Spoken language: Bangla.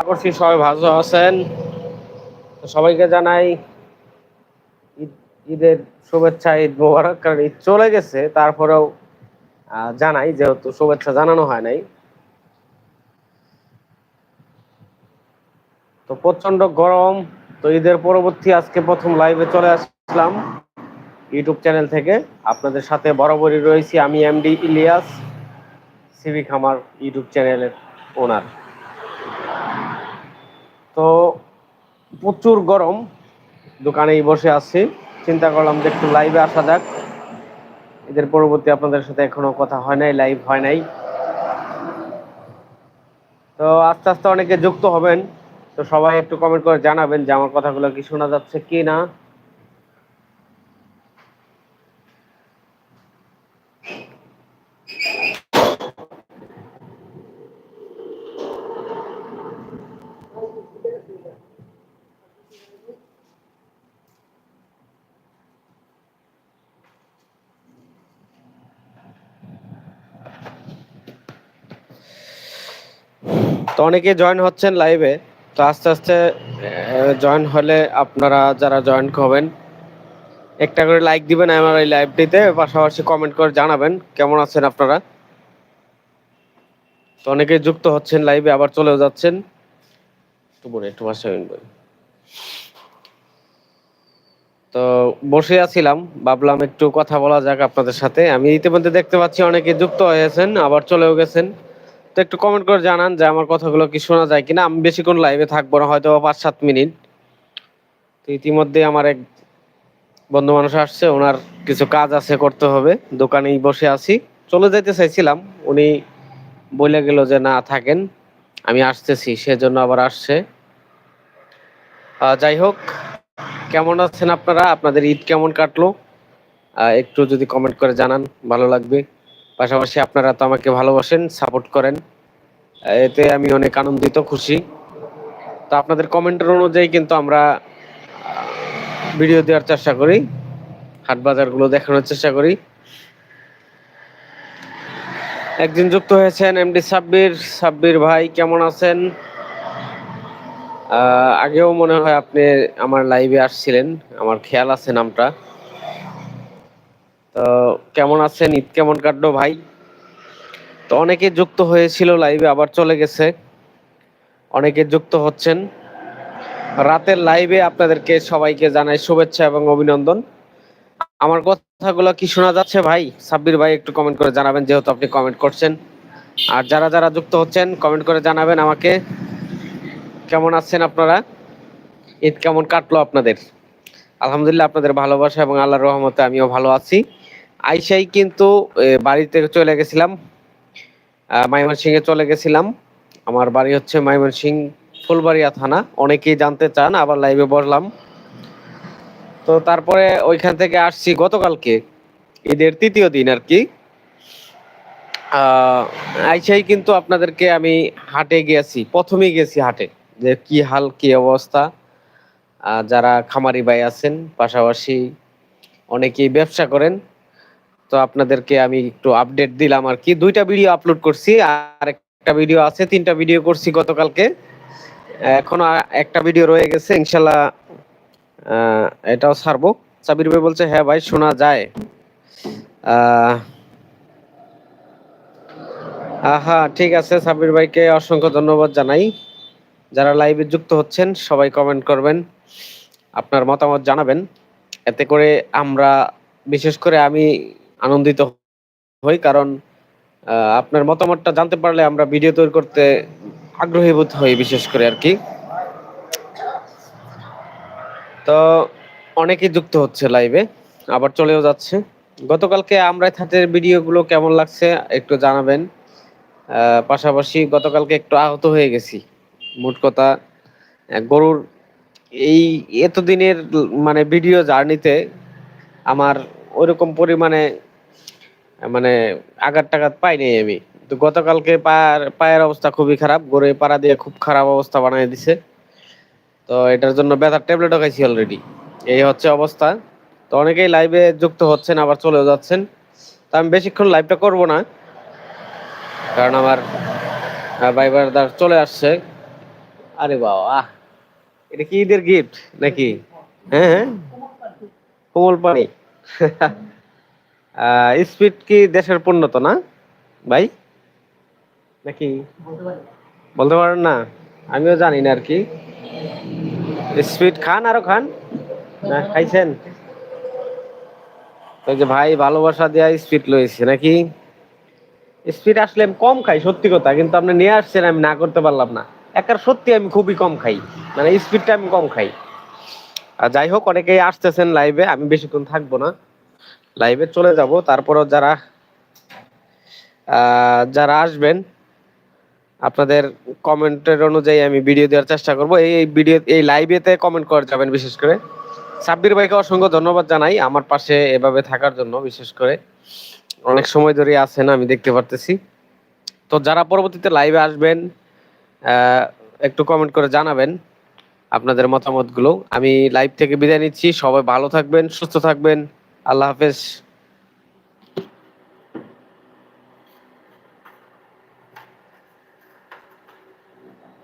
আকর্ষি সবাই ভালো আছেন? সবাইকে জানাই ঈদ ঈদের শুভেচ্ছা, ঈদ মোবারক, কারণ ঈদ চলে গেছে। তারপরেও জানাই, যেহেতু শুভেচ্ছা জানানো হয় নাই। তো প্রচণ্ড গরম। তো ঈদের পরবর্তী আজকে প্রথম লাইভে চলে আসলাম ইউটিউব চ্যানেল থেকে। আপনাদের সাথে বরাবরই রয়েছি আমি এমডি ইলিয়াস সিভিক আমার ইউটিউব চ্যানেলের ওনার তো প্রচুর গরম দোকানেই বসে আছি। চিন্তা করলাম যে একটু লাইভে আসা যাক। এদের পরবর্তী আপনাদের সাথে এখনও কথা হয় নাই লাইভ হয় নাই। তো আস্তে আস্তে অনেকে যুক্ত হবেন। তো সবাই একটু কমেন্ট করে জানাবেন যে আমার কথাগুলো কি শোনা যাচ্ছে কি না। তো অনেকে জয়েন হচ্ছেন লাইভে তো আস্তে আস্তে জয়েন হলে আপনারা যারা জয়েন হবেন, একটা করে লাইক দিবেন আমার এই লাইভটিতে পাশাপাশি কমেন্ট করে জানাবেন কেমন আছেন আপনারা। তো অনেকে যুক্ত হচ্ছেন লাইভে আবার চলেও যাচ্ছেন। একটু বলে, একটু তো বসে আছিলাম, ভাবলাম একটু কথা বলা যাক আপনাদের সাথে। আমি ইতিমধ্যে দেখতে পাচ্ছি অনেকে যুক্ত হয়েছেন, আবার চলেও গেছেন। তো একটু কমেন্ট করে জানান যে আমার কথাগুলো কি শোনা যায় কিনা। আমি বেশিক্ষণ লাইভে থাকব না, হয়তো পাঁচ সাত মিনিট। তো ইতিমধ্যে আমার এক বন্ধু মানুষ আসছে, ওনার কিছু কাজ আছে করতে হবে, দোকানেই বসে আছি। চলে যেতে চাইছিলাম, উনি বলে গেল যে না, থাকেন। আমি আসতেছি, সেজন্য আবার আসছে। যাই হোক, কেমন আছেন আপনারা? আপনাদের ঈদ কেমন কাটলো? একটু যদি কমেন্ট করে জানান, ভালো লাগবে। পাশাপাশি আপনারা তো আমাকে ভালোবাসেন সাপোর্ট করেন। এতে আমি অনেক আনন্দিত, খুশি। তো আপনাদের কমেন্টের অনুযায়ী কিন্তু আমরা ভিডিও দেওয়ার চেষ্টা করি। হাট বাজারগুলো দেখানোর চেষ্টা করি। একদিন যুক্ত হয়েছেন এমডি সাব্বির। সাব্বির ভাই, কেমন আছেন? আগেও মনে হয় আপনি আমার লাইভে আসছিলেন। আমার খেয়াল আছে নামটা। তো কেমন আছেন? ঈদ কেমন কাটলো ভাই? তো অনেকে যুক্ত হয়েছিল লাইভে আবার চলে গেছে। অনেকে যুক্ত হচ্ছেন। রাতের লাইভে আপনাদেরকে সবাইকে জানাই শুভেচ্ছা এবং অভিনন্দন। আমার কথাগুলো কি শোনা যাচ্ছে ভাই? সাব্বির ভাই একটু কমেন্ট করে জানাবেন, যেহেতু আপনি কমেন্ট করছেন। আর যারা যারা যুক্ত হচ্ছেন কমেন্ট করে জানাবেন আমাকে। কেমন আছেন আপনারা? ঈদ কেমন কাটলো আপনাদের? আলহামদুলিল্লাহ আপনাদের ভালোবাসা এবং আল্লাহর রহমতে আমিও ভালো আছি। আইসাই কিন্তু বাড়িতে চলে গেছিলাম। মাইমনসিং এ চলে গেছিলাম। আমার বাড়ি হচ্ছে ময়মনসিং, ফুলবাড়িয়া থানা। অনেকেই জানতে চান, আবার লাইভে বসলাম। তো তারপরে ওইখান থেকে আসছি গতকালকে, ঈদের তৃতীয় দিন আর কি। আইসাই কিন্তু আপনাদেরকে আমি হাটে গিয়েছি, প্রথমেই গেছি হাটে, যে কি হাল, কি অবস্থা। যারা খামারি ভাই আছেন, পাশাপাশি অনেকেই ব্যবসা করেন। তো আপনাদেরকে আমি একটু আপডেট দিলাম আর কি। দুইটা ভিডিও আপলোড করছি, আর একটা ভিডিও আছে, তিনটা ভিডিও করছি গতকালকে। এখনও একটা ভিডিও রয়ে গেছে ইনশাল্লাহ এটাও ছাড়বো। সাবির ভাই বলছে হ্যাঁ ভাই, শোনা যায়। আহা ঠিক আছে, সাবির ভাইকে অসংখ্য ধন্যবাদ জানাই। যারা লাইভে যুক্ত হচ্ছেন, সবাই কমেন্ট করবেন, আপনার মতামত জানাবেন। এতে করে আমরা, বিশেষ করে আমি আনন্দিত হই, কারণ আপনার মতামতটা জানতে পারলে আমরা ভিডিও তৈরি করতে আগ্রহী বোধ হই, বিশেষ করে আর কি। তো, অনেকেই যুক্ত হচ্ছে লাইভে, আবার চলেও যাচ্ছে। গতকালকে আমরা থাটের ভিডিওগুলো কেমন লাগছে একটু জানাবেন। পাশাপাশি গতকালকে একটু আহত হয়ে গেছি, মোট কথা। গরুর এই এতদিনের মানে ভিডিও জার্নিতে আমার ওইরকম পরিমাণে মানে আঘাত টাঘাত পাইনি আমি। তো গতকালকে পায়ের পায়ের অবস্থা খুবই খারাপ, গরুর পাড়া দিয়ে খুব খারাপ অবস্থা বানিয়ে দিছে। তো এটার জন্য ব্যথার ট্যাবলেটও খাইছি অলরেডি এই হচ্ছে অবস্থা। তো অনেকেই লাইভে যুক্ত হচ্ছেন, আবার চলেও যাচ্ছেন। তো আমি বেশিক্ষণ লাইভটা করব না। কারণ আমার হ্যাঁ ভাই ব্রাদার চলে আসছে। আরে বাবা এটা কি ঈদের গিফট নাকি? হ্যাঁ হ্যাঁ। কোমল পানি। স্পিড কি দেশের পণ্য তো না, ভাই? নাকি? বলতে পারেন না? আমিও জানি না আর কি। স্পিড খান আরও খান। না, খাইছেন? ওই যে ভাই ভালোবাসা দেয়া স্পিড লয়েছে নাকি? স্পিড আসলে আমি কম খাই, সত্যি কথা, কিন্তু আপনি নিয়ে আসছেন, আমি না করতে পারলাম না। একার সত্যি আমি খুবই কম খাই মানে স্পিডটা আমি কম খাই। আর যাই হোক, অনেকেই আসতেছেন লাইভে আমি বেশিক্ষণ থাকব না। লাইভে চলে যাব। তারপরও যারা যারা আসবেন, আপনাদের কমেন্টের অনুযায়ী আমি ভিডিও দেওয়ার চেষ্টা করব। এই ভিডিও এই লাইভেতে কমেন্ট করে যাবেন বিশেষ করে। সাব্বির ভাইকে অসংখ্য ধন্যবাদ জানাই আমার পাশে এভাবে থাকার জন্য, বিশেষ করে। অনেক সময় ধরে আছেন, আমি দেখতে পারতেছি। তো যারা পরবর্তীতে লাইভে আসবেন একটু কমেন্ট করে জানাবেন আপনাদের মতামতগুলো। আমি লাইভ থেকে বিদায় নিচ্ছি। সবাই ভালো থাকবেন, সুস্থ থাকবেন। আল্লাহ হাফেজ।